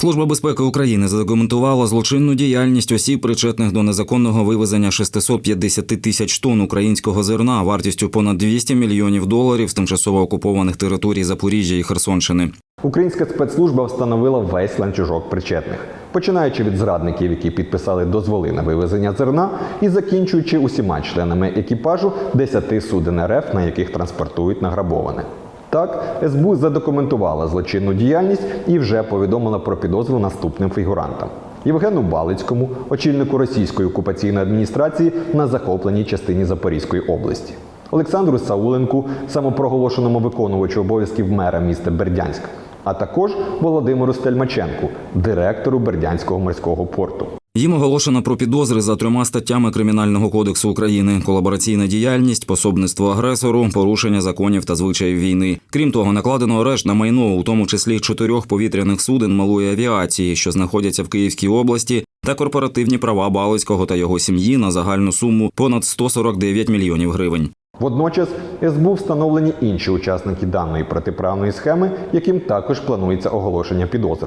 Служба безпеки України задокументувала злочинну діяльність осіб, причетних до незаконного вивезення 650 тисяч тонн українського зерна вартістю понад 200 мільйонів доларів з тимчасово окупованих територій Запоріжжя і Херсонщини. Українська спецслужба встановила весь ланцюжок причетних, починаючи від зрадників, які підписали дозволи на вивезення зерна, і закінчуючи усіма членами екіпажу 10 суден РФ, на яких транспортують награбоване. Так, СБУ задокументувала злочинну діяльність і вже повідомила про підозру наступним фігурантам. Євгену Балицькому, очільнику російської окупаційної адміністрації на захопленій частині Запорізької області. Олександру Сауленку, самопроголошеному виконувачу обов'язків мера міста Бердянськ, а також Володимиру Стельмаченку, директору Бердянського морського порту. Їм оголошено про підозри за трьома статтями Кримінального кодексу України: колабораційна діяльність, пособництво агресору, порушення законів та звичаїв війни. Крім того, накладено арешт на майно, у тому числі чотирьох повітряних суден малої авіації, що знаходяться в Київській області, та корпоративні права Балицького та його сім'ї на загальну суму понад 149 мільйонів гривень. Водночас СБУ встановлені інші учасники даної протиправної схеми, яким також планується оголошення підозр.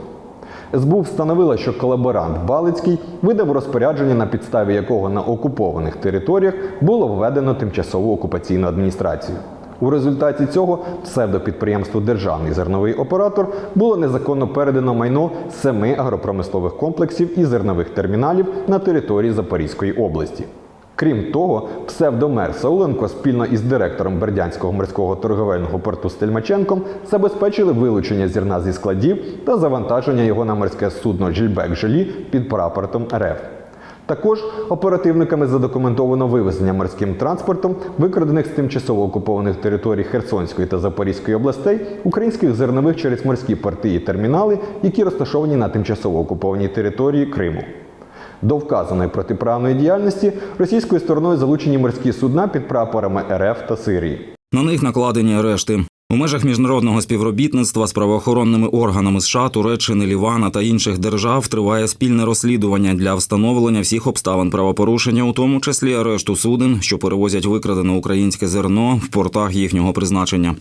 СБУ встановила, що колаборант Балицький видав розпорядження, на підставі якого на окупованих територіях було введено тимчасову окупаційну адміністрацію. У результаті цього псевдопідприємству Державний зерновий оператор було незаконно передано майно семи агропромислових комплексів і зернових терміналів на території Запорізької області. Крім того, псевдомер Сауленко спільно із директором Бердянського морського торговельного порту Стельмаченком забезпечили вилучення зерна зі складів та завантаження його на морське судно Жільбек Желі під прапортом РФ. Також оперативниками задокументовано вивезення морським транспортом викрадених з тимчасово окупованих територій Херсонської та Запорізької областей українських зернових через морські порти і термінали, які розташовані на тимчасово окупованій території Криму. До вказаної протиправної діяльності російською стороною залучені морські судна під прапорами РФ та Сирії. На них накладені арешти. У межах міжнародного співробітництва з правоохоронними органами США, Туреччини, Лівана та інших держав триває спільне розслідування для встановлення всіх обставин правопорушення, у тому числі арешту суден, що перевозять викрадене українське зерно в портах їхнього призначення.